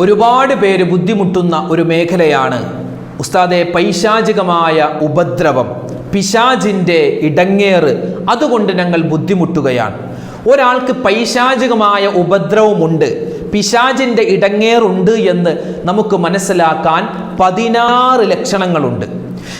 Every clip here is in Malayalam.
ഒരുപാട് പേര് ബുദ്ധിമുട്ടുന്ന ഒരു മേഖലയാണ് ഉസ്താദെ പൈശാചികമായ ഉപദ്രവം പിശാജിന്റെ ഇടങ്ങേറ്. അതുകൊണ്ട് ഞങ്ങൾ ബുദ്ധിമുട്ടുകയാണ്. ഒരാൾക്ക് പൈശാചികമായ ഉപദ്രവമുണ്ട് പിശാജിന്റെ ഇടങ്ങേറുണ്ട് എന്ന് നമുക്ക് മനസ്സിലാക്കാൻ പതിനാറ് ലക്ഷണങ്ങളുണ്ട്.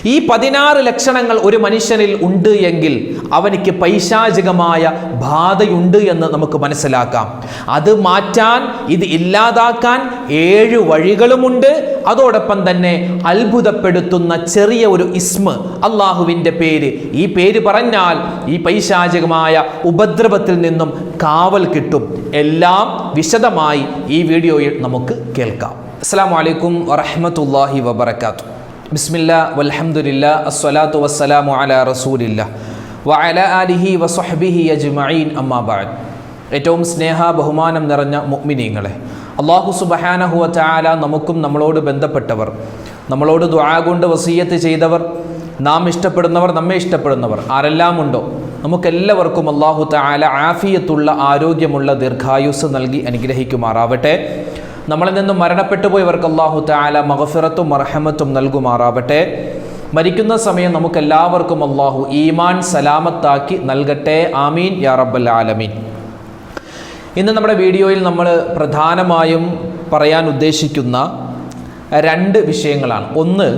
ഈ പതിനാറ് ലക്ഷണങ്ങൾ ഒരു മനുഷ്യനിൽ ഉണ്ട് എങ്കിൽ അവനിക്ക് പൈശാചികമായ ബാധയുണ്ട് എന്ന് നമുക്ക് മനസ്സിലാക്കാം. അത് മാറ്റാൻ ഇത് ഇല്ലാതാക്കാൻ ഏഴ് വഴികളുമുണ്ട്. അതോടൊപ്പം തന്നെ അത്ഭുതപ്പെടുത്തുന്ന ചെറിയ ഒരു ഇസ്മ അള്ളാഹുവിന്റെ പേര്. ഈ പേര് പറഞ്ഞാൽ ഈ പൈശാചികമായ ഉപദ്രവത്തിൽ നിന്നും കാവൽ കിട്ടും. എല്ലാം വിശദമായി ഈ വീഡിയോയിൽ നമുക്ക് കേൾക്കാം. അസ്സാം വലൈക്കും വറഹമത്തല്ലാഹി വബർക്കാത്തു ബിസ്മില്ല വലഹമുല്ല അസ്വലാത്തു വസ്സലാമു അല റസൂലില്ല. വഅല അലിഹി വസ്ഹബിഹി അജ്മഈൻ അമ്മാ ബഅദ്. ഏറ്റവും സ്നേഹ ബഹുമാനം നിറഞ്ഞ മുഗ്മിനീങ്ങളെ അള്ളാഹു സുബഹാനഹുവ ചാല നമുക്കും നമ്മളോട് ബന്ധപ്പെട്ടവർ നമ്മളോട് ദുആ കൊണ്ട് വസീയത്ത് ചെയ്തവർ നാം ഇഷ്ടപ്പെടുന്നവർ നമ്മെ ഇഷ്ടപ്പെടുന്നവർ ആരെല്ലാം ഉണ്ടോ? നമുക്കെല്ലാവർക്കും അള്ളാഹു താല ആഫിയത്തുള്ള ആരോഗ്യമുള്ള ദീർഘായുസ് നൽകി അനുഗ്രഹിക്കുമാറാവട്ടെ. നമ്മളിൽ നിന്നും മരണപ്പെട്ടു പോയവർക്ക് അള്ളാഹു താല മഹഫിറത്തും മർഹമത്തും നൽകുമാറാവട്ടെ. മരിക്കുന്ന സമയം നമുക്കെല്ലാവർക്കും അള്ളാഹു ഈമാൻ സലാമത്താക്കി നൽകട്ടെ. ആമീൻ. യാ റബ്ബൽ ആലമീൻ. ഇന്ന് നമ്മുടെ വീഡിയോയിൽ നമ്മൾ പ്രധാനമായും പറയാൻ ഉദ്ദേശിക്കുന്ന രണ്ട് വിഷയങ്ങളാണ്. ഒന്ന്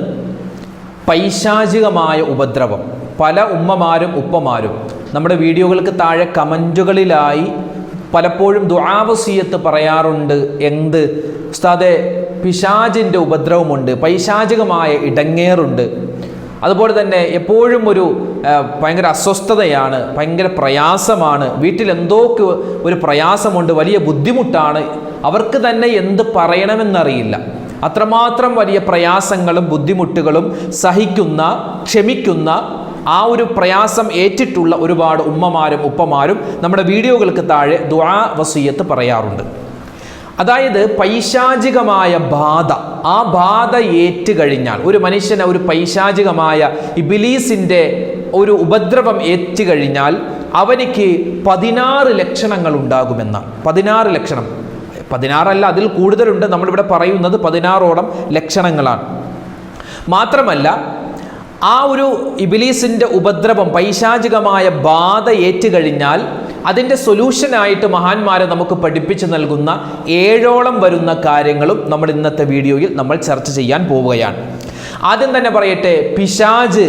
പൈശാചികമായ ഉപദ്രവം. പല ഉമ്മമാരും ഉപ്പമാരും നമ്മുടെ വീഡിയോകൾക്ക് താഴെ കമന്റുകളിലായി പലപ്പോഴും ദുആവസീയത്ത് പറയാറുണ്ട് എന്ത്? ഉസ്താദെ പിശാജിന്റെ ഉപദ്രവമുണ്ട് പൈശാചികമായ ഇടങ്ങേറുണ്ട്. അതുപോലെ തന്നെ എപ്പോഴും ഒരു ഭയങ്കര അസ്വസ്ഥതയാണ് ഭയങ്കര പ്രയാസമാണ്. വീട്ടിൽ എന്തോ ഒരു പ്രയാസമുണ്ട് വലിയ ബുദ്ധിമുട്ടാണ്. അവർക്ക് തന്നെ എന്ത് പറയണമെന്നറിയില്ല. അത്രമാത്രം വലിയ പ്രയാസങ്ങളും ബുദ്ധിമുട്ടുകളും സഹിക്കുന്ന ക്ഷമിക്കുന്ന ആ ഒരു പ്രയാസം ഏറ്റിട്ടുള്ള ഒരുപാട് ഉമ്മമാരും ഉപ്പമാരും നമ്മുടെ വീഡിയോകൾക്ക് താഴെ ദുആ വസീയത്ത് പറയാറുണ്ട്. അതായത് പൈശാചികമായ ബാധ ആ ബാധ ഏറ്റ് കഴിഞ്ഞാൽ ഒരു മനുഷ്യനെ ഒരു പൈശാചികമായ ഇബിലീസിന്റെ ഒരു ഉപദ്രവം ഏറ്റ് കഴിഞ്ഞാൽ അവനിക്ക് പതിനാറ് ലക്ഷണങ്ങൾ ഉണ്ടാകുമെന്നാണ് പതിനാറ് ലക്ഷണം. പതിനാറല്ല അതിൽ കൂടുതലുണ്ട്. നമ്മളിവിടെ പറയുന്നത് പതിനാറോളം ലക്ഷണങ്ങളാണ്. മാത്രമല്ല ആ ഒരു ഇബിലീസിന്റെ ഉപദ്രവം പൈശാചികമായ ബാധ ഏറ്റുകഴിഞ്ഞാൽ അതിന്റെ സൊല്യൂഷനായിട്ട് മഹാന്മാരെ നമുക്ക് പഠിപ്പിച്ചു നൽകുന്ന ഏഴോളം വരുന്ന കാര്യങ്ങളും നമ്മൾ ഇന്നത്തെ വീഡിയോയിൽ നമ്മൾ ചർച്ച ചെയ്യാൻ പോവുകയാണ്. ആദ്യം തന്നെ പറയട്ടെ പിശാജ്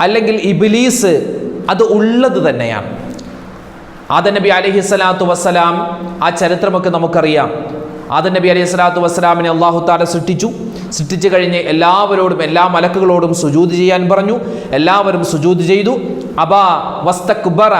അല്ലെങ്കിൽ ഇബിലീസ് അത് ഉള്ളത് തന്നെയാണ്. ആദ നബി അലഹി സ്വലാത്തു വസ്സലാം ആ ചരിത്രമൊക്കെ നമുക്കറിയാം. ആദ നബി അലൈഹി സ്വലാത്തു വസ്സലാമിനെ അള്ളാഹു താല സൃഷ്ടിച്ചു. സൃഷ്ടിച്ചു കഴിഞ്ഞ് എല്ലാവരോടും എല്ലാ മലക്കുകളോടും സുജൂത് ചെയ്യാൻ പറഞ്ഞു. എല്ലാവരും സുജൂത് ചെയ്തു. അബാ വസ്തക്ബറ.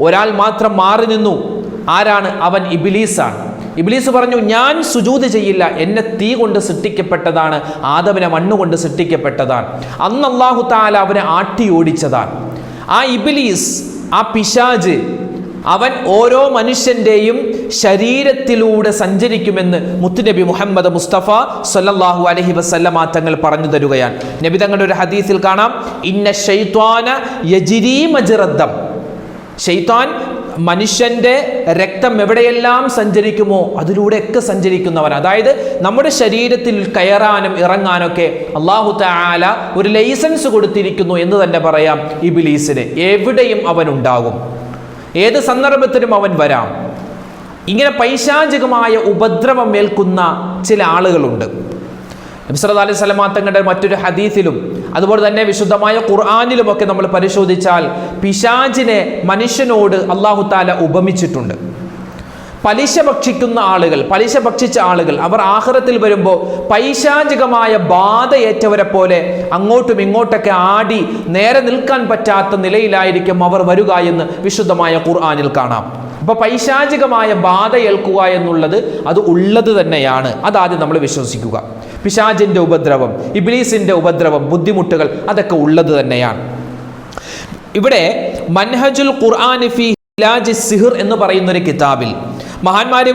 ഒരാൾ മാത്രം മാറി നിന്നു. ആരാണ്? അവൻ ഇബിലീസാണ്. ഇബ്ലീസ് പറഞ്ഞു ഞാൻ സുജൂത് ചെയ്യില്ല. എന്നെ തീ കൊണ്ട് സൃഷ്ടിക്കപ്പെട്ടതാണ്. ആദവിനെ മണ്ണുകൊണ്ട് സൃഷ്ടിക്കപ്പെട്ടതാണ്. അന്ന് താല അവനെ ആട്ടി ഓടിച്ചതാണ് ആ ഇബിലീസ് ആ പിശാജ് അവൻ ഓരോ മനുഷ്യന്റെയും ശരീരത്തിലൂടെ സഞ്ചരിക്കുമെന്ന് മുത്തുനബി മുഹമ്മദ് മുസ്തഫ സല്ലല്ലാഹു അലഹി വസല്ലമ തങ്ങൾ പറഞ്ഞു തരുകയാണ്. നബി തങ്ങളുടെ ഒരു ഹദീസിൽ കാണാം. ഇന്ന ഷെയ്ത്വാന യജിരി ഷെയ്ത്വാൻ ഷെയ്ത്താൻ മനുഷ്യന്റെ രക്തം എവിടെയെല്ലാം സഞ്ചരിക്കുമോ അതിലൂടെയൊക്കെ സഞ്ചരിക്കുന്നവൻ അതായത് നമ്മുടെ ശരീരത്തിൽ കയറാനും ഇറങ്ങാനൊക്കെ അള്ളാഹു താല ഒരു ലൈസൻസ് കൊടുത്തിരിക്കുന്നു എന്ന് തന്നെ പറയാം ഇബിലീസിന്. എവിടെയും അവൻ ഉണ്ടാകും ഏത് സന്ദർഭത്തിലും അവൻ വരാം. ഇങ്ങനെ പൈശാചികമായ ഉപദ്രവം ഏൽക്കുന്ന ചില ആളുകളുണ്ട്. നബ്സറത് അലൈഹി സ്വലമാ തങ്ങളുടെ മറ്റൊരു ഹദീസിലും അതുപോലെ തന്നെ വിശുദ്ധമായ ഖുർആാനിലുമൊക്കെ നമ്മൾ പരിശോധിച്ചാൽ പിശാചിനെ മനുഷ്യനോട് അള്ളാഹു താല ഉപമിച്ചിട്ടുണ്ട്. പലിശ ഭക്ഷിക്കുന്ന ആളുകൾ പലിശ ഭക്ഷിച്ച ആളുകൾ അവർ ആഹ്റത്തിൽ വരുമ്പോൾ പൈശാചികമായ ബാധയേറ്റവരെ പോലെ അങ്ങോട്ടും ഇങ്ങോട്ടൊക്കെ ആടി നേരെ നിൽക്കാൻ പറ്റാത്ത നിലയിലായിരിക്കും അവർ വരിക എന്ന് വിശുദ്ധമായ ഖുർആാനിൽ കാണാം. അപ്പൊ പൈശാചികമായ ബാധ ഏൽക്കുക എന്നുള്ളത് അത് ഉള്ളത് തന്നെയാണ്. അതാദ്യം നമ്മൾ വിശ്വസിക്കുക. പിശാചിന്റെ ഉപദ്രവം ഇബ്ലീസിന്റെ ഉപദ്രവം ബുദ്ധിമുട്ടുകൾ അതൊക്കെ ഉള്ളത് തന്നെയാണ്. ഇവിടെ മൻഹജുൽ ഖുർആൻ ഫി ഇലാജ് സിഹിർ എന്ന് പറയുന്ന ഒരു കിതാബിൽ മഹാന്മാര്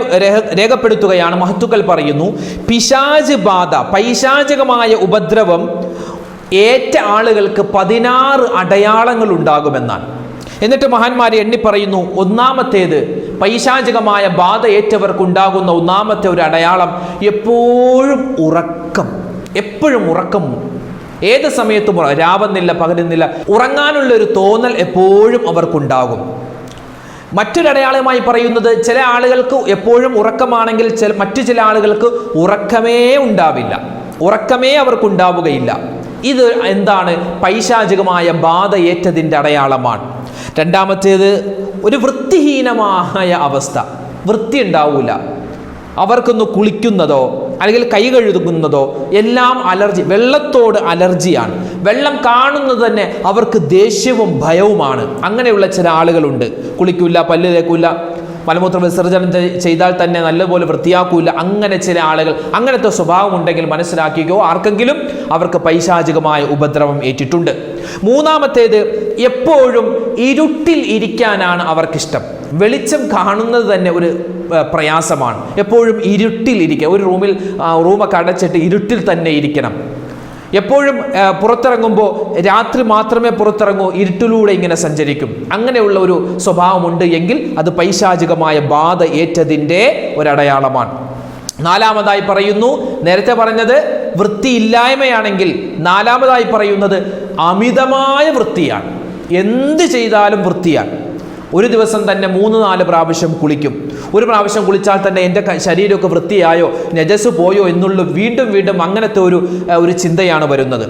രേഖപ്പെടുത്തുകയാണ് മഹത്തുക്കൾ പറയുന്നു പിശാജ് ബാധ പൈശാചികമായ ഉപദ്രവം ഏറ്റ ആളുകൾക്ക് പതിനാറ് അടയാളങ്ങൾ ഉണ്ടാകുമെന്നാണ് എന്നിട്ട് മഹാന്മാരെ എണ്ണി പറയുന്നു ഒന്നാമത്തേത് പൈശാചികമായ ബാധ ഏറ്റവർക്കുണ്ടാകുന്ന ഒന്നാമത്തെ ഒരു അടയാളം എപ്പോഴും ഉറക്കം എപ്പോഴും ഉറക്കം. ഏത് സമയത്തും രാവെന്നില്ല പകരുന്നില്ല ഉറങ്ങാനുള്ള ഒരു തോന്നൽ എപ്പോഴും അവർക്കുണ്ടാകും. മറ്റൊരടയാളമായി പറയുന്നത് ചില ആളുകൾക്ക് എപ്പോഴും ഉറക്കമാണെങ്കിൽ ചില മറ്റു ചില ആളുകൾക്ക് ഉറക്കമേ ഉണ്ടാവില്ല. ഉറക്കമേ അവർക്കുണ്ടാവുകയില്ല ഇത് എന്താണ്? പൈശാചികമായ ബാധ ഏറ്റതിന്റെ അടയാളമാണ്. രണ്ടാമത്തേത് ഒരു വൃത്തിഹീനമായ അവസ്ഥ. വൃത്തി ഉണ്ടാവില്ല അവർക്കൊന്ന് കുളിക്കുന്നതോ അല്ലെങ്കിൽ കൈ കഴുകുന്നതോ എല്ലാം അലർജി വെള്ളത്തോട് അലർജിയാണ്. വെള്ളം കാണുന്നത് തന്നെ അവർക്ക് ദേഷ്യവും ഭയവുമാണ്. അങ്ങനെയുള്ള ചില ആളുകളുണ്ട്. കുളിക്കില്ല പല്ല് തേക്കില്ല മലമൂത്ര വിസർജനം ചെയ്താൽ തന്നെ നല്ലപോലെ വൃത്തിയാക്കൂല അങ്ങനെ ചില ആളുകൾ അങ്ങനത്തെ സ്വഭാവം ഉണ്ടെങ്കിൽ മനസ്സിലാക്കിക്കോ. ആർക്കെങ്കിലും അവർക്ക് പൈശാചികമായ ഉപദ്രവം ഏറ്റിട്ടുണ്ട്. മൂന്നാമത്തേത് എപ്പോഴും ഇരുട്ടിൽ ഇരിക്കാനാണ് അവർക്കിഷ്ടം. വെളിച്ചം കാണുന്നത് തന്നെ ഒരു പ്രയാസമാണ്. എപ്പോഴും ഇരുട്ടിലിരിക്കുക ഒരു റൂമിൽ റൂമൊക്കെ അടച്ചിട്ട് ഇരുട്ടിൽ തന്നെ ഇരിക്കണം. എപ്പോഴും പുറത്തിറങ്ങുമ്പോൾ രാത്രി മാത്രമേ പുറത്തിറങ്ങൂ ഇരുട്ടിലൂടെ ഇങ്ങനെ സഞ്ചരിക്കും. അങ്ങനെയുള്ള ഒരു സ്വഭാവമുണ്ട് എങ്കിൽ അത് പൈശാചികമായ ബാധ ഏറ്റതിന്റെ ഒരടയാളമാണ്. നാലാമതായി പറയുന്നു നേരത്തെ പറഞ്ഞത് വൃത്തിയില്ലായ്മയാണെങ്കിൽ നാലാമതായി പറയുന്നത് അമിതമായ വൃത്തിയാണ്. എന്ത് ചെയ്താലും വൃത്തിയാണ്. ഒരു ദിവസം തന്നെ മൂന്ന് നാല് പ്രാവശ്യം കുളിക്കും. ഒരു പ്രാവശ്യം കുളിച്ചാൽ തന്നെ എന്റെ ശരീരമൊക്കെ വൃത്തിയായോ നജസ് പോയോ എന്നുള്ള വീണ്ടും വീണ്ടും അങ്ങനത്തെ ഒരു ഒരു ചിന്തയാണ് വരുന്നത്.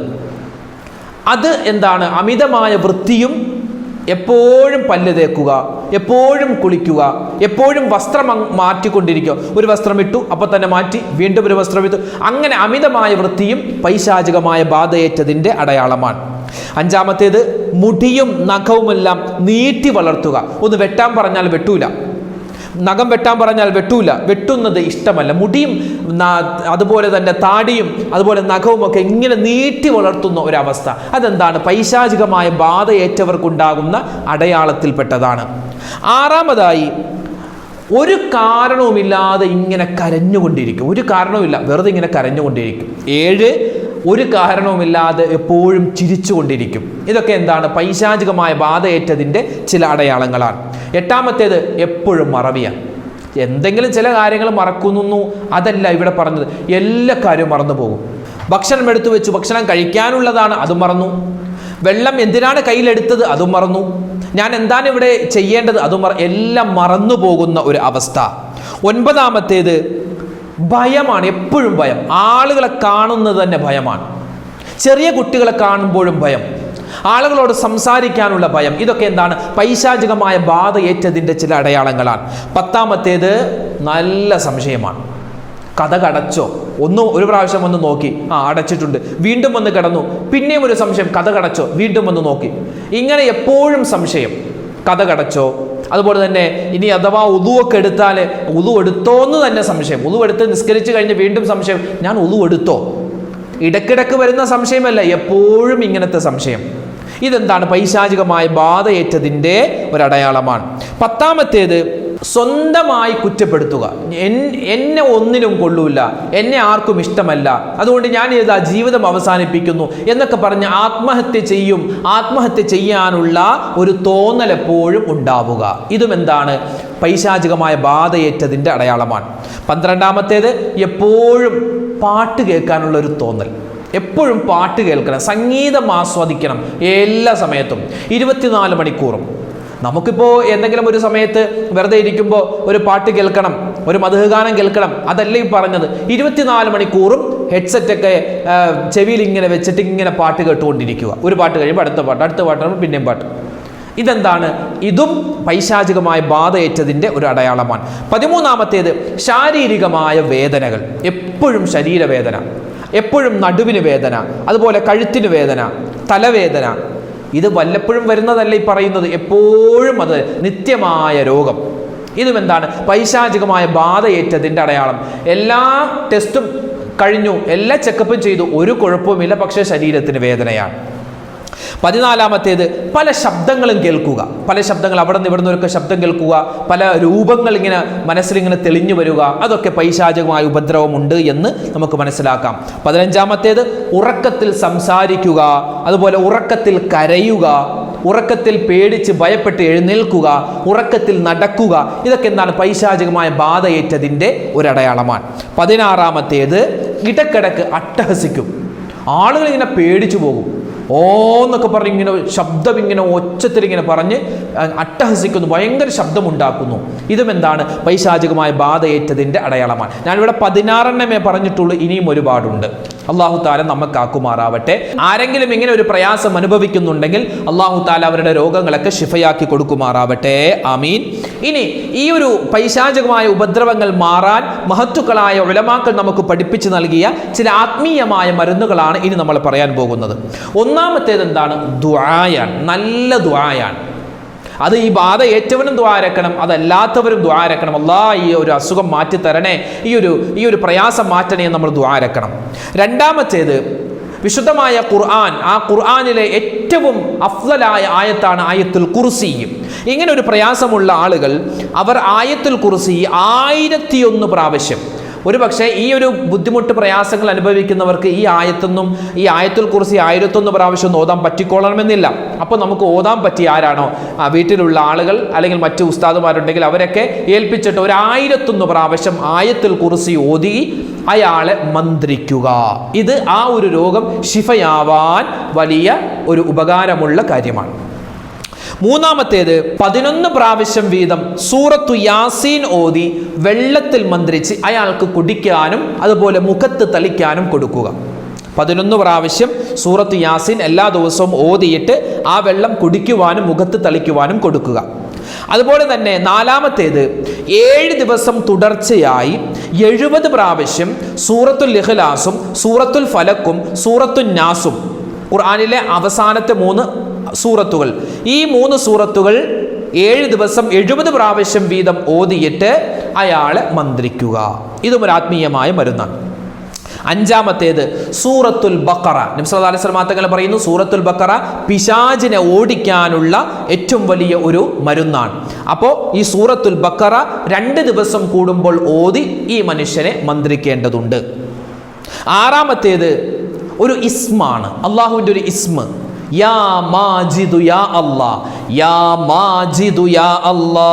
അത് എന്താണ്? അമിതമായ വൃത്തിയും എപ്പോഴും പല്ല് തേക്കുക എപ്പോഴും കുളിക്കുക എപ്പോഴും വസ്ത്രം മാറ്റിക്കൊണ്ടിരിക്കുക. ഒരു വസ്ത്രം ഇട്ടു അപ്പോൾ തന്നെ മാറ്റി വീണ്ടും ഒരു വസ്ത്രം ഇട്ടു അങ്ങനെ അമിതമായ വൃത്തിയും പൈശാചികമായ ബാധയേറ്റതിന്റെ അടയാളമാണ്. അഞ്ചാമത്തേത് മുടിയും നഖവുമെല്ലാം നീട്ടി വളർത്തുക. ഒന്ന് വെട്ടാൻ പറഞ്ഞാൽ വെട്ടൂല. നഖം വെട്ടാൻ പറഞ്ഞാൽ വെട്ടൂല. വെട്ടുന്നത് ഇഷ്ടമല്ല. മുടിയും അതുപോലെ തന്നെ താടിയും അതുപോലെ നഖവും ഒക്കെ ഇങ്ങനെ നീട്ടി വളർത്തുന്ന ഒരവസ്ഥ. അതെന്താണ്? പൈശാചികമായ ബാധയേറ്റവർക്കുണ്ടാകുന്ന അടയാളത്തിൽപ്പെട്ടതാണ്. ആറാമതായി ഒരു കാരണവുമില്ലാതെ ഇങ്ങനെ കരഞ്ഞുകൊണ്ടിരിക്കും. ഒരു കാരണവുമില്ല. വെറുതെ ഇങ്ങനെ കരഞ്ഞുകൊണ്ടിരിക്കും. ഏഴ് ഒരു കാരണവുമില്ലാതെ എപ്പോഴും ചിരിച്ചുകൊണ്ടിരിക്കും. ഇതൊക്കെ എന്താണ്? പൈശാചികമായ ബാധയേറ്റതിന്റെ ചില അടയാളങ്ങളാണ്. എട്ടാമത്തേത് എപ്പോഴും മറവിയാണ്. എന്തെങ്കിലും ചില കാര്യങ്ങൾ മറക്കുന്നു അതല്ല ഇവിടെ പറഞ്ഞത്. എല്ലാ കാര്യവും മറന്നു പോകും. ഭക്ഷണം എടുത്തു വെച്ചു. ഭക്ഷണം കഴിക്കാനുള്ളതാണ്. അതും മറന്നു. വെള്ളം എന്തിനാണ് കയ്യിലെടുത്തത്? അതും മറന്നു. ഞാൻ എന്താണ് ഇവിടെ ചെയ്യേണ്ടത്? അതും എല്ലാം മറന്നു പോകുന്ന ഒരു അവസ്ഥ. ഒൻപതാമത്തേത് ഭയമാണ് എപ്പോഴും ഭയം. ആളുകളെ കാണുന്നത് തന്നെ ഭയമാണ്. ചെറിയ കുട്ടികളെ കാണുമ്പോഴും ഭയം. ആളുകളോട് സംസാരിക്കാനുള്ള ഭയം. ഇതൊക്കെ എന്താണ്? പൈശാചികമായ ബാധ ഏറ്റതിന്റെ ചില അടയാളങ്ങളാണ്. പത്താമത്തേത് നല്ല സംശയമാണ്. കഥ കടച്ചോ? ഒന്ന് ഒരു പ്രാവശ്യം വന്ന് നോക്കി. ആ അടച്ചിട്ടുണ്ട്. വീണ്ടും വന്ന് കിടന്നു. പിന്നെയും ഒരു സംശയം. കഥ കടച്ചോ? വീണ്ടും വന്ന് നോക്കി. ഇങ്ങനെ എപ്പോഴും സംശയം. കഥ കടച്ചോ? അതുപോലെ തന്നെ ഇനി അഥവാ ഉതുവൊക്കെ എടുത്താൽ ഉതു എടുത്തോ എന്ന് തന്നെ സംശയം. ഉതു എടുത്ത് നിസ്കരിച്ച് കഴിഞ്ഞ് വീണ്ടും സംശയം ഞാൻ ഉതു എടുത്തോ? ഇടക്കിടക്ക് വരുന്ന സംശയമല്ല എപ്പോഴും ഇങ്ങനത്തെ സംശയം. ഇതെന്താണ് പൈശാചികമായ ബാധയേറ്റതിന്റെ ഒരടയാളമാണ്. പത്താമത്തേത് സ്വന്തമായി കുറ്റപ്പെടുത്തുക. എന്നെ ഒന്നിനും കൊള്ളൂല. എന്നെ ആർക്കും ഇഷ്ടമല്ല. അതുകൊണ്ട് ഞാൻ ഇതാ ജീവിതം അവസാനിപ്പിക്കുന്നു എന്നൊക്കെ പറഞ്ഞ് ആത്മഹത്യ ചെയ്യും. ആത്മഹത്യ ചെയ്യാനുള്ള ഒരു തോന്നൽ എപ്പോഴും ഉണ്ടാവുക. ഇതും എന്താണ്? പൈശാചികമായ ബാധയേറ്റതിന്റെ അടയാളമാണ്. പന്ത്രണ്ടാമത്തേത് എപ്പോഴും പാട്ട് കേൾക്കാനുള്ള ഒരു തോന്നൽ. എപ്പോഴും പാട്ട് കേൾക്കണം. സംഗീതം ആസ്വദിക്കണം എല്ലാ സമയത്തും. ഇരുപത്തിനാല് മണിക്കൂറും. നമുക്കിപ്പോൾ എന്തെങ്കിലും ഒരു സമയത്ത് വെറുതെ ഇരിക്കുമ്പോൾ ഒരു പാട്ട് കേൾക്കണം ഒരു മധുഗാനം കേൾക്കണം അതല്ല പറഞ്ഞത്. ഇരുപത്തിനാല് മണിക്കൂറും ഹെഡ്സെറ്റൊക്കെ ചെവിയിൽ ഇങ്ങനെ വെച്ചിട്ട് ഇങ്ങനെ പാട്ട് കേട്ടുകൊണ്ടിരിക്കുക. ഒരു പാട്ട് കഴിയുമ്പോൾ അടുത്ത പാട്ട് അടുത്ത പാട്ട് പിന്നെയും പാട്ട്. ഇതെന്താണ്? ഇതും പൈശാചികമായ ബാധയേറ്റതിന്റെ ഒരു അടയാളമാണ്. പതിമൂന്നാമത്തേത് ശാരീരികമായ വേദനകൾ. എപ്പോഴും ശരീരവേദന എപ്പോഴും നടുവിന് വേദന അതുപോലെ കഴുത്തിന് വേദന തലവേദന ഇത് വല്ലപ്പോഴും വരുന്നതല്ല ഈ പറയുന്നത്? എപ്പോഴും അത് നിത്യമായ രോഗം. ഇതും എന്താണ് പൈശാചികമായ ബാധയേറ്റതിന്റെ അടയാളം. എല്ലാ ടെസ്റ്റും കഴിഞ്ഞു. എല്ലാ ചെക്കപ്പും ചെയ്തു. ഒരു കുഴപ്പവുമില്ല പക്ഷേ ശരീരത്തിന് വേദനയാണ്. പതിനാലാമത്തേത് പല ശബ്ദങ്ങളും കേൾക്കുക. പല ശബ്ദങ്ങൾ അവിടെ നിന്ന് ഇവിടെ നിന്നൊക്കെ ശബ്ദം കേൾക്കുക. പല രൂപങ്ങൾ ഇങ്ങനെ മനസ്സിലിങ്ങനെ തെളിഞ്ഞു വരിക. അതൊക്കെ പൈശാചികമായ ഉപദ്രവമുണ്ട് എന്ന് നമുക്ക് മനസ്സിലാക്കാം. പതിനഞ്ചാമത്തേത് ഉറക്കത്തിൽ സംസാരിക്കുക. അതുപോലെ ഉറക്കത്തിൽ കരയുക. ഉറക്കത്തിൽ പേടിച്ച് ഭയപ്പെട്ട് എഴുന്നേൽക്കുക. ഉറക്കത്തിൽ നടക്കുക. ഇതൊക്കെ എന്താണ് പൈശാചികമായ ബാധയേറ്റതിന്റെ ഒരടയാളമാണ്. പതിനാറാമത്തേത് ഇടക്കിടക്ക് അട്ടഹസിക്കും. ആളുകൾ ഇങ്ങനെ പേടിച്ചു പോകും. ഓ എന്നൊക്കെ പറഞ്ഞ് ഇങ്ങനെ ശബ്ദം ഇങ്ങനെ ഒച്ചത്തിൽ ഇങ്ങനെ പറഞ്ഞ് അട്ടഹസിക്കുന്നു ഭയങ്കര ശബ്ദമുണ്ടാക്കുന്നു. ഇതും എന്താണ് പൈശാചികമായ ബാധയേറ്റതിന്റെ അടയാളമാണ്. ഞാനിവിടെ പതിനാറെണ്ണമേ പറഞ്ഞിട്ടുള്ളൂ ഇനിയും ഒരുപാടുണ്ട്. അള്ളാഹു താല നമുക്കാക്കുമാറാവട്ടെ ആരെങ്കിലും ഇങ്ങനെ ഒരു പ്രയാസം അനുഭവിക്കുന്നുണ്ടെങ്കിൽ അള്ളാഹു താല അവരുടെ രോഗങ്ങളൊക്കെ ശിഫയാക്കി കൊടുക്കുമാറാവട്ടെ. ആമീൻ. ഇനി ഈ ഒരു പൈശാചികമായ ഉപദ്രവങ്ങൾ മാറാൻ മഹത്തുക്കളായ ഉലമാക്കൾ നമുക്ക് പഠിപ്പിച്ചു നൽകിയ ചില ആത്മീയമായ മരുന്നുകളാണ് ഇനി നമ്മൾ പറയാൻ പോകുന്നത്. ഒന്നാമത്തേത് എന്താണ്? ദ്വായാണ് നല്ല ദ്വായാണ് അത് ഈ ബാധ ഏറ്റവനും ദ്വാരക്കണം അതല്ലാത്തവരും ദ്വാരക്കണം അല്ലാ ഈ ഒരു അസുഖം മാറ്റി തരണേ ഈ ഒരു ഈ ഒരു പ്രയാസം മാറ്റണേ നമ്മൾ ദ്വാരക്കണം രണ്ടാമത്തേത് വിശുദ്ധമായ ഖുർആൻ ആ ഖുർആനിലെ ഏറ്റവും അഫ്ലലായ ആയത്താണ് ആയത്തുൽ കുർസിയും ഇങ്ങനെ ഒരു പ്രയാസമുള്ള ആളുകൾ അവർ ആയത്തുൽ കുർസി ആയിരത്തിയൊന്ന് പ്രാവശ്യം ഒരു പക്ഷേ ഈ ഒരു ബുദ്ധിമുട്ട് പ്രയാസങ്ങൾ അനുഭവിക്കുന്നവർക്ക് ഈ ആയത്തൊന്നും ഈ ആയത്തുൽ കുറിച്ച് ആയിരത്തൊന്ന് പ്രാവശ്യം ഓതാൻ പറ്റിക്കൊള്ളണമെന്നില്ല. അപ്പോൾ നമുക്ക് ഓതാൻ പറ്റിയ ആരാണോ? ആ വീട്ടിലുള്ള ആളുകൾ അല്ലെങ്കിൽ മറ്റു ഉസ്താദുമാരുണ്ടെങ്കിൽ അവരൊക്കെ ഏൽപ്പിച്ചിട്ട് ഒരു ആയിരത്തൊന്ന് പ്രാവശ്യം ആയത്തുൽ കുറിച്ച് ഓതി അയാളെ മന്ത്രിക്കുക. ഇത് ആ ഒരു രോഗം ശിഫയാവാൻ വലിയ ഒരു ഉപകാരമുള്ള കാര്യമാണ്. മൂന്നാമത്തേത് പതിനൊന്ന് പ്രാവശ്യം വീതം സൂറത്തു യാസീൻ ഓതി വെള്ളത്തിൽ മന്ത്രിച്ച് അയാൾക്ക് കുടിക്കാനും അതുപോലെ മുഖത്ത് തളിക്കാനും കൊടുക്കുക. പതിനൊന്ന് പ്രാവശ്യം സൂറത്ത് യാസീൻ എല്ലാ ദിവസവും ഓതിയിട്ട് ആ വെള്ളം കുടിക്കുവാനും മുഖത്ത് തളിക്കുവാനും കൊടുക്കുക. അതുപോലെ തന്നെ നാലാമത്തേത് ഏഴ് ദിവസം തുടർച്ചയായി എഴുപത് പ്രാവശ്യം സൂറത്തുൽ ഇഖ്ലാസും സൂറത്തുൽ ഫലക്കും സൂറത്തുൽ നാസും. ഖുർആാനിലെ അവസാനത്തെ മൂന്ന് സൂറത്തുകൾ. ഈ മൂന്ന് സൂറത്തുകൾ ഏഴ് ദിവസം എഴുപത് പ്രാവശ്യം വീതം ഓതിയിട്ട് അയാളെ മന്ത്രിക്കുക. ഇതും ഒരു ആത്മീയമായ മരുന്നാണ്. അഞ്ചാമത്തേത് സൂറത്തുൽ ബക്കറ. നബ്സല്ലാ അലൈഹി തങ്ങൾ പറയുന്നു സൂറത്തുൽ ബക്കറ പിശാജിനെ ഓടിക്കാനുള്ള ഏറ്റവും വലിയ ഒരു മരുന്നാണ്. അപ്പോൾ ഈ സൂറത്തുൽ ബക്കറ രണ്ട് ദിവസം കൂടുമ്പോൾ ഓതി ഈ മനുഷ്യനെ മന്ത്രിക്കേണ്ടതുണ്ട്. ആറാമത്തേത് ഒരു ഇസ്മാണ്. അള്ളാഹുവിന്റെ ഒരു ഇസ്മ. യാ മാജിദു യാ അല്ലാ യാ മാജിദു യാ അല്ലാ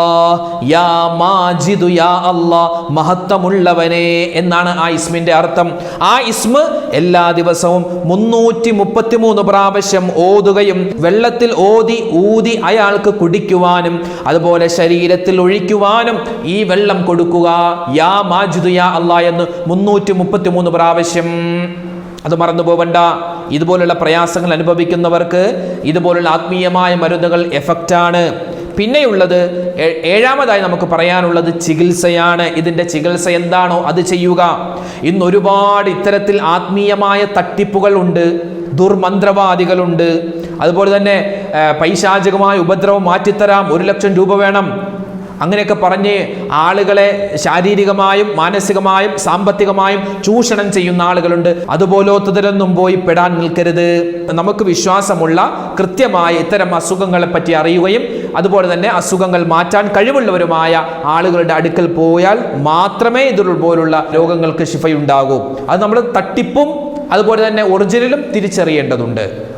യാ മാജിദു യാ അല്ലാ മഹത്വമുള്ളവനെ എന്നാണ് ആ ഇസ്മിന്റെ അർത്ഥം. ആ ഇസ്മ എല്ലാ ദിവസവും മുന്നൂറ്റി മുപ്പത്തി മൂന്ന് പ്രാവശ്യം ഓതുകയും വെള്ളത്തിൽ ഓതി ഊതി അയാൾക്ക് കുടിക്കുവാനും അതുപോലെ ശരീരത്തിൽ ഒഴിക്കുവാനും ഈ വെള്ളം കൊടുക്കുക. യാ മാജിദു യാ അല്ലാ എന്ന് മുന്നൂറ്റി മുപ്പത്തി മൂന്ന് പ്രാവശ്യം. അത് മറന്നു പോവണ്ട ഇതുപോലുള്ള പ്രയാസങ്ങൾ അനുഭവിക്കുന്നവർക്ക് ഇതുപോലുള്ള ആത്മീയമായ മരുന്നുകൾ എഫക്റ്റാണ് പിന്നെയുള്ളത് ഏഴാമതായി നമുക്ക് പറയാനുള്ളത് ചികിത്സയാണ്. ഇതിന്റെ ചികിത്സ എന്താണോ അത് ചെയ്യുക. ഇന്ന് ഒരുപാട് ഇത്തരത്തിൽ ആത്മീയമായ തട്ടിപ്പുകൾ ഉണ്ട് ദുർമന്ത്രവാദികളുണ്ട്. അതുപോലെ തന്നെ പൈശാചികമായ ഉപദ്രവം മാറ്റിത്തരാം. ഒരു ലക്ഷം രൂപ വേണം. അങ്ങനെയൊക്കെ പറഞ്ഞ് ആളുകളെ ശാരീരികമായും മാനസികമായും സാമ്പത്തികമായും ചൂഷണം ചെയ്യുന്ന ആളുകളുണ്ട്. അതുപോലത്തതിലൊന്നും പോയി പെടാൻ നിൽക്കരുത്. നമുക്ക് വിശ്വാസമുള്ള കൃത്യമായ ഇത്തരം അസുഖങ്ങളെ പറ്റി അറിയുകയും അതുപോലെ തന്നെ അസുഖങ്ങൾ മാറ്റാൻ കഴിവുള്ളവരുമായ ആളുകളുടെ അടുക്കൽ പോയാൽ മാത്രമേ ഇതുപോലുള്ള രോഗങ്ങൾക്ക് ശിഫയുണ്ടാകൂ. അത് നമ്മൾ തട്ടിപ്പും അതുപോലെ തന്നെ ഒറിജിനലും തിരിച്ചറിയേണ്ടതുണ്ട്.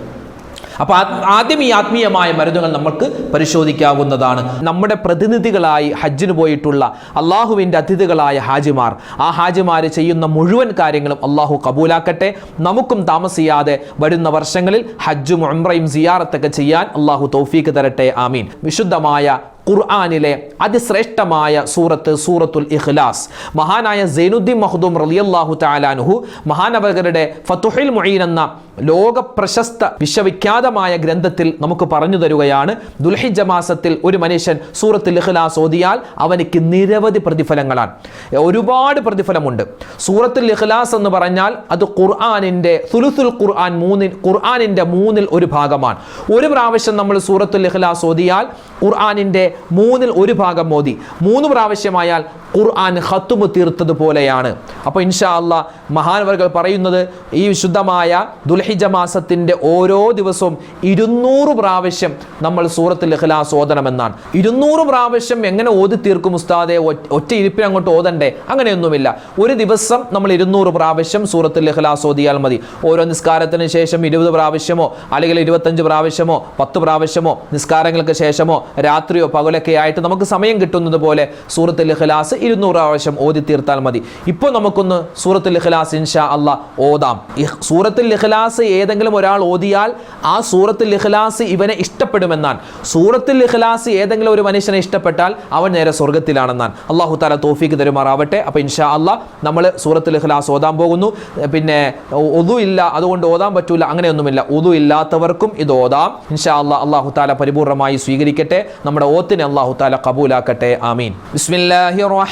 അപ്പോൾ ആദ്യം ഈ ആത്മീയമായ മരുന്നുകൾ നമ്മൾക്ക് പരിശോധിക്കാവുന്നതാണ്. നമ്മുടെ പ്രതിനിധികളായി ഹജ്ജിന് പോയിട്ടുള്ള അള്ളാഹുവിന്റെ അതിഥികളായ ഹാജിമാർ. ആ ഹാജിമാർ ചെയ്യുന്ന മുഴുവൻ കാര്യങ്ങളും അള്ളാഹു കബൂലാക്കട്ടെ. നമുക്കും താമസിയാതെ വരുന്ന വർഷങ്ങളിൽ ഹജ്ജും ഉംറയും സിയാറത്തൊക്കെ ചെയ്യാൻ അള്ളാഹു തൗഫീക്ക് തരട്ടെ. ആമീൻ. വിശുദ്ധമായ ഖുർആാനിലെ അതിശ്രേഷ്ഠമായ സൂറത്ത് സൂറത്തുൽ ഇഖ്ലാസ്. മഹാനായ സൈനുദ്ദീൻ മഹ്ദൂം റളിയല്ലാഹു താലാനുഹു മഹാനവകരുടെ ഫതുഹിൽ മുഈൻ എന്ന ലോക പ്രശസ്ത വിശ്വവിഖ്യാതമായ ഗ്രന്ഥത്തിൽ നമുക്ക് പറഞ്ഞു തരുകയാണ്. ദുൽഹിജ മാസത്തിൽ ഒരു മനുഷ്യൻ സൂറത്തുൽ ഇഖ്ലാസ് ഓതിയാൽ അവനിക്ക് നിരവധി പ്രതിഫലങ്ങളാണ്. ഒരുപാട് പ്രതിഫലമുണ്ട്. സൂറത്തുൽ ഇഖ്ലാസ് എന്ന് പറഞ്ഞാൽ അത് ഖുർആാനിന്റെ സുലുസുൽ ഖുർആൻ മൂന്നിൽ ഖുർആാനിന്റെ മൂന്നിൽ ഒരു ഭാഗമാണ്. ഒരു പ്രാവശ്യം നമ്മൾ സൂറത്തുൽ ഇഖ്ലാസ് ഓതിയാൽ ഖുർആാനിന്റെ മൂന്നിൽ ഒരു ഭാഗം മോദി. മൂന്ന് പ്രാവശ്യമായാൽ ഖുർആൻ ഖത്തുമ് തീർത്തതുപോലെയാണ്. അപ്പോൾ ഇൻഷാ അള്ളാ മഹാനവർകൾ പറയുന്നത് ഈ വിശുദ്ധമായ ദുൽഹിജ മാസത്തിന്റെ ഓരോ ദിവസവും ഇരുന്നൂറ് പ്രാവശ്യം നമ്മൾ സൂറത്തുൽ ഇഖ്ലാസ് ഓതണമെന്നാണ്. ഇരുന്നൂറ് പ്രാവശ്യം എങ്ങനെ ഓതി തീർക്കും ഉസ്താദെ? ഒറ്റ ഇരിപ്പിന് അങ്ങോട്ട് ഓതണ്ടേ? അങ്ങനെയൊന്നുമില്ല. ഒരു ദിവസം നമ്മൾ ഇരുന്നൂറ് പ്രാവശ്യം സൂറത്തുൽ ഇഖ്ലാസ് ഓതിയാൽ മതി. ഓരോ നിസ്കാരത്തിന് ശേഷം ഇരുപത് പ്രാവശ്യമോ അല്ലെങ്കിൽ ഇരുപത്തഞ്ച് പ്രാവശ്യമോ പത്ത് പ്രാവശ്യമോ നിസ്കാരങ്ങൾക്ക് ശേഷമോ രാത്രിയോ പകലൊക്കെ ആയിട്ട് നമുക്ക് സമയം കിട്ടുന്നത് പോലെ സൂറത്തുൽ ഇഖ്ലാസ് ഇരുന്നൂറ് പ്രാവശ്യം ഓതി തീർത്താൽ മതി. ഇപ്പോൾ നമുക്കൊന്ന് സൂറത്തുൽ ഇഖ്ലാസ് ഇൻഷാ അള്ളാ ഓതാം. സൂറത്തുൽ ഇഖ്ലാസ് ഏതെങ്കിലും ഒരാൾ ഓതിയാൽ ആ സൂറത്തുൽ ഇഖ്ലാസ് ഇവനെ ഇഷ്ടപ്പെടുമെന്നാണ്. സൂറത്തുൽ ഇഖ്ലാസ് ഏതെങ്കിലും ഒരു മനുഷ്യനെ ഇഷ്ടപ്പെട്ടാൽ അവൻ നേരെ സ്വർഗത്തിലാണെന്നാണ് അള്ളാഹു താല തോഫീക്ക് തരുമാറാവട്ടെ. അപ്പോൾ ഇൻഷാ അല്ല നമ്മൾ സൂറത്തുൽ ഇഖ്ലാസ് ഓതാൻ പോകുന്നു. പിന്നെ ഒതു ഇല്ല അതുകൊണ്ട് ഓതാൻ പറ്റൂല അങ്ങനെയൊന്നുമില്ല. ഒതു ഇല്ലാത്തവർക്കും ഇത് ഓതാം. ഇൻഷാ അല്ല അള്ളാഹു താല പരിപൂർണമായി സ്വീകരിക്കട്ടെ. നമ്മുടെ ഓത്തിനെ അള്ളാഹു താല കബൂലാക്കട്ടെ. ആമീൻ. ബിസ്മില്ലാഹി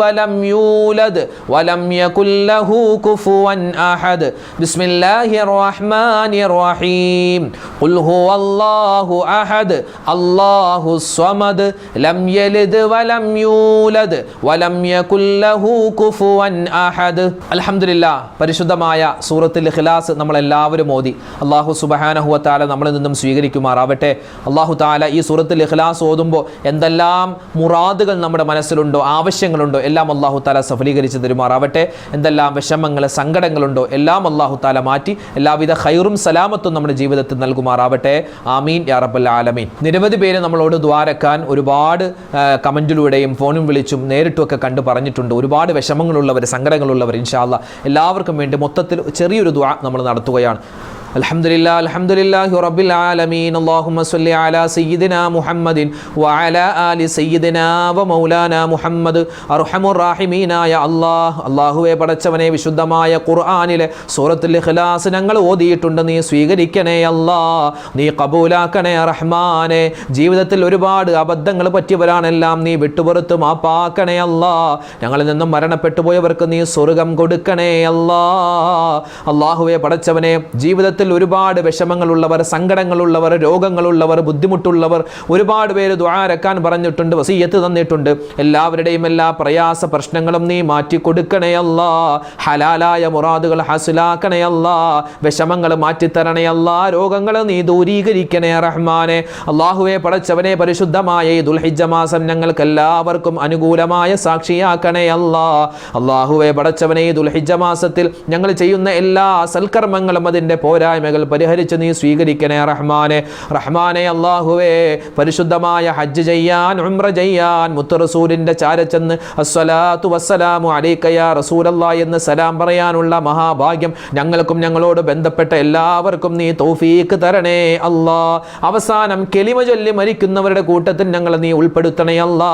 വലം യൂലദ് വലം യകുല്ലഹു കുഫുവൻ അഹദ്. ബിസ്മില്ലാഹിർ റഹ്മാനിർ റഹീം ഖുൽ ഹുവല്ലാഹു അഹദ് അല്ലാഹു സ്വമദ്. ലം യലിദ് വലം യൂലദ് വലം യകുല്ലഹു കുഫുവൻ അഹദ്. അൽഹംദുലില്ലാ പരിശുദ്ധമായ സൂറത്തുൽ ഇഖ്ലാസ് നമ്മളെല്ലാവരും ഓതി. അല്ലാഹു സുബ്ഹാനഹു വതആല നമ്മളിൽ നിന്നും സ്വീകരിക്കുമാറാവട്ടെ. അല്ലാഹു തആല ഈ സൂറത്തുൽ ഇഖ്ലാസ് ഓതുമ്പോൾ എന്തെല്ലാം മുറാദുകൾ നമ്മുടെ മനസ്സിലുണ്ടോ ആവശ്യങ്ങളുണ്ടോ എല്ലാം അള്ളാഹു താല സഫലീകരിച്ച് തരുമാറാവട്ടെ. എന്തെല്ലാം വിഷമങ്ങൾ സങ്കടങ്ങളുണ്ടോ? എല്ലാം അള്ളാഹു താല മാറ്റി എല്ലാവിധ ഹൈറും സലാമത്തും നമ്മുടെ ജീവിതത്തിൽ നൽകുമാറാവട്ടെ. ആമീൻ യാ റബ്ബൽ ആലമീൻ. നിരവധി പേര് നമ്മളോട് ദ്വാരക്കാൻ ഒരുപാട് കമന്റിലൂടെയും ഫോണും വിളിച്ചും നേരിട്ടുമൊക്കെ കണ്ടു പറഞ്ഞിട്ടുണ്ട്. ഒരുപാട് വിഷമങ്ങളുള്ളവർ സങ്കടങ്ങളുള്ളവർ ഇൻഷാല്ല എല്ലാവർക്കും വേണ്ടി മൊത്തത്തിൽ ചെറിയൊരു ദ്വാ നമ്മൾ നടത്തുകയാണ്. الحمد لله الحمد لله رب العالمين اللهم صل على سيدنا محمد وعلى آل سيدنا ومولانا محمد أرحم الراحمين يا الله അള്ളാഹുവെ പടച്ചവനെ വിശുദ്ധമായ ഖുർആനിലെ സൂറത്തുൽ ഇഖ്ലാസ് ഞങ്ങൾ ഓതിയിട്ടുണ്ട് നീ സ്വീകരിക്കണേ അല്ലാ നീ കബൂലാക്കണേ റഹ്മാനെ ജീവിതത്തിൽ ഒരുപാട് അബദ്ധങ്ങൾ പറ്റിയവരാണെല്ലാം നീ വിട്ടുപുറത്ത് മാപ്പാക്കണേ അല്ലാ ഞങ്ങളിൽ നിന്നും മരണപ്പെട്ടു പോയവർക്ക് നീ സ്വർഗം കൊടുക്കണേ അല്ലാ അള്ളാഹുവെ പടച്ചവനെ ജീവിതത്തിൽ ഒരുപാട് വിഷമങ്ങളുള്ളവർ സങ്കടങ്ങളുള്ളവർ രോഗങ്ങളുള്ളവർ ബുദ്ധിമുട്ടുള്ളവർ ഒരുപാട് പേര് ദ്വാരക്കാൻ പറഞ്ഞിട്ടുണ്ട് വസീയത്ത് തന്നിട്ടുണ്ട്. എല്ലാവരുടെയും എല്ലാ പ്രയാസ പ്രശ്നങ്ങളും നീ മാറ്റി കൊടുക്കണേ അല്ലാ. ഹലാലായ മുറാദുകൾ ഹസുലാക്കണേ വിഷമങ്ങൾ മാറ്റിത്തരണേ അല്ലാ. രോഗങ്ങൾ നീ ദൂരീകരിക്കണേ റഹ്മാനെ. അള്ളാഹുവെ പടച്ചവനെ പരിശുദ്ധമായ ഈ ദുൽഹിജ്ജ മാസം ഞങ്ങൾക്ക് എല്ലാവർക്കും അനുകൂലമായ സാക്ഷിയാക്കണേ അല്ലാ. അള്ളാഹുവെ പടച്ചവനെ ഈ ദുൽഹിജ്ജ മാസത്തിൽ ഞങ്ങൾ ചെയ്യുന്ന എല്ലാ സൽക്കർമ്മങ്ങളും അതിന്റെ പോരാ പോരായ്മകൾ പരിഹരിച്ച് നീ സ്വീകരിക്കണേ റഹ്മാനെ. റഹ്മാനെ അള്ളാഹുവേ പരിശുദ്ധമായ ഹജ്ജ് ചെയ്യാൻ ഉംറ ചെയ്യാൻ മുത്തറസൂലിന്റെ ചാരച്ചെന്ന് അസ്വലാത്തു വസ്സലാമു അലൈക്കയ റസൂലല്ലാ എന്ന് സലാം പറയാനുള്ള മഹാഭാഗ്യം ഞങ്ങൾക്കും ഞങ്ങളോട് ബന്ധപ്പെട്ട എല്ലാവർക്കും നീ തൗഫീക്ക് തരണേ അല്ലാ. അവസാനം കെളിമ ചൊല്ലി മരിക്കുന്നവരുടെ കൂട്ടത്തിൽ ഞങ്ങളെ നീ ഉൾപ്പെടുത്തണേ അല്ലാ.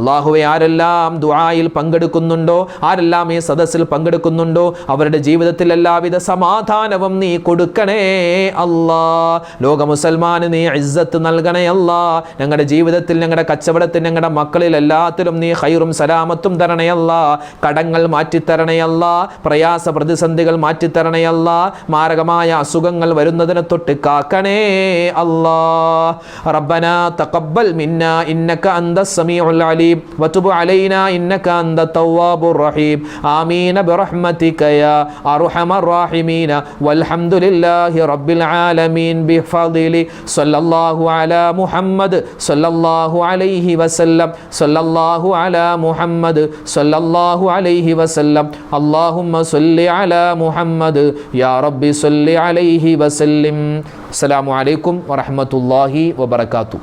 അള്ളാഹുവെ ആരെല്ലാം ദുആയിൽ പങ്കെടുക്കുന്നുണ്ടോ ആരെല്ലാം ഈ സദസ്സിൽ പങ്കെടുക്കുന്നുണ്ടോ അവരുടെ ജീവിതത്തിൽ എല്ലാവിധ സമാധാനവും നീ കൊടുക്കണേ അല്ലാ. ലോക മുസൽമാന് നീ ഇസ്സത്ത് നൽകണേ അല്ലാ. ഞങ്ങളുടെ ജീവിതത്തിൽ ഞങ്ങളുടെ കച്ചവടത്തിൽ ഞങ്ങളുടെ മക്കളിൽ എല്ലാത്തിലും നീ ഹൈറും സലാമത്തും തരണയല്ല കടങ്ങൾ മാറ്റിത്തരണയല്ല പ്രയാസ പ്രതിസന്ധികൾ മാറ്റിത്തരണയല്ല മാരകമായ അസുഖങ്ങൾ വരുന്നതിന് തൊട്ട് കാക്കണേ അല്ലാ. റബ്ബന തഖബ്ബൽ മിന്ന ഇന്നക അന്ത സമീഉൽ അലീം. വതുബ് അലൈന ഇന്നക അന്ത തവ്വാബുർ റഹീം. ആമീന ബിറഹ്മതിക യാ അർഹമർ റഹീമീന. വൽഹംദുലില്ലാഹി അലഹമുല്ലാഹി റബ്ബിൽ ആലമീൻ ബി ഫദിലി സല്ലല്ലാഹു അലാ മുഹമ്മദ് സല്ലല്ലാഹു അലൈഹി വസല്ലം സല്ലല്ലാഹു അലാ മുഹമ്മദ് സല്ലല്ലാഹു അലൈഹി വസല്ലം അല്ലാഹുമ്മ സല്ലി അലാ മുഹമ്മദ് യാ റബ്ബി സല്ലി അലൈഹി വസല്ലം അസ്സലാമു അലൈക്കും വറഹ്മത്തുള്ളാഹി വബറകാതുഹു